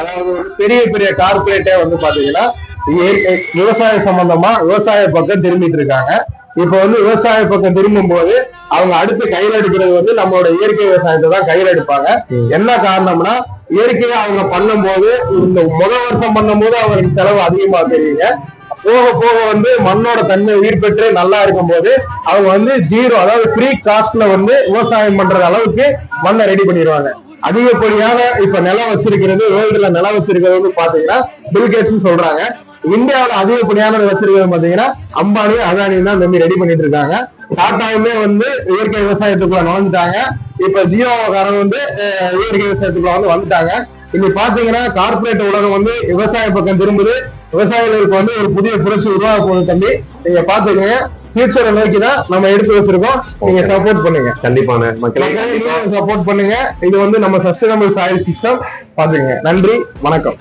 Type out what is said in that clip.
அதாவது வந்து பெரிய பெரிய கார்பரேட்டே வந்து பாத்தீங்கன்னா விவசாய சம்பந்தமா விவசாய பக்கம் திரும்பிட்டு இருக்காங்க. இப்ப வந்து விவசாய பக்கம் திரும்பும் போது அவங்க அடுத்து கையில் எடுக்கிறது வந்து நம்மளோட இயற்கை விவசாயத்தை தான் கையில் எடுப்பாங்க. என்ன காரணம்னா இயற்கையா அவங்க பண்ணும் போது இந்த முத வருஷம் பண்ணும் போது அவங்களுக்கு செலவு அதிகமா தெரியுங்க. போக போக வந்து மண்ணோட தன்மை உயிர் பெற்று நல்லா இருக்கும் போது அவங்க வந்து ஜீரோ அதாவது ஃப்ரீ காஸ்ட்ல வந்து விவசாயம் பண்ற அளவுக்கு மண்ணை ரெடி பண்ணிடுவாங்க. அதிகப்படியான இப்ப நிலம் வச்சிருக்கிறது வேர்ல்டுல நிலம் வச்சிருக்கிறது வந்து பாத்தீங்கன்னா பில்கேட்ஸ் சொல்றாங்க. இந்தியாவில அதிகப்படியான வச்சிருக்கிறது பாத்தீங்கன்னா அம்பானியும் அதானியும் தான் தம்பி ரெடி பண்ணிட்டு இருக்காங்க. டாட்டாவுமே வந்து இயற்கை விவசாயத்துக்குள்ள நுழைஞ்சிட்டாங்க. இப்ப ஜியோகாரன் வந்து இயற்கை விவசாயத்துக்குள்ள வந்து வந்துட்டாங்க. இன்னைக்கு பாத்தீங்கன்னா கார்ப்பரேட் உலகம் வந்து விவசாய பக்கம் திரும்புது. விவசாயிகளுக்கு வந்து ஒரு புதிய புரட்சி உருவாக போகுது தம்பி நீங்க பாத்துக்கங்க ஃபியூச்சரை நோக்கி தான் நம்ம எடுத்து வச்சிருக்கோம். நீங்க சப்போர்ட் பண்ணுங்க. கண்டிப்பான மக்களே சப்போர்ட் பண்ணுங்க. இது வந்து நம்ம சஸ்டைனபிள் சாயில் சிஸ்டம் பாத்துக்கங்க நன்றி வணக்கம்.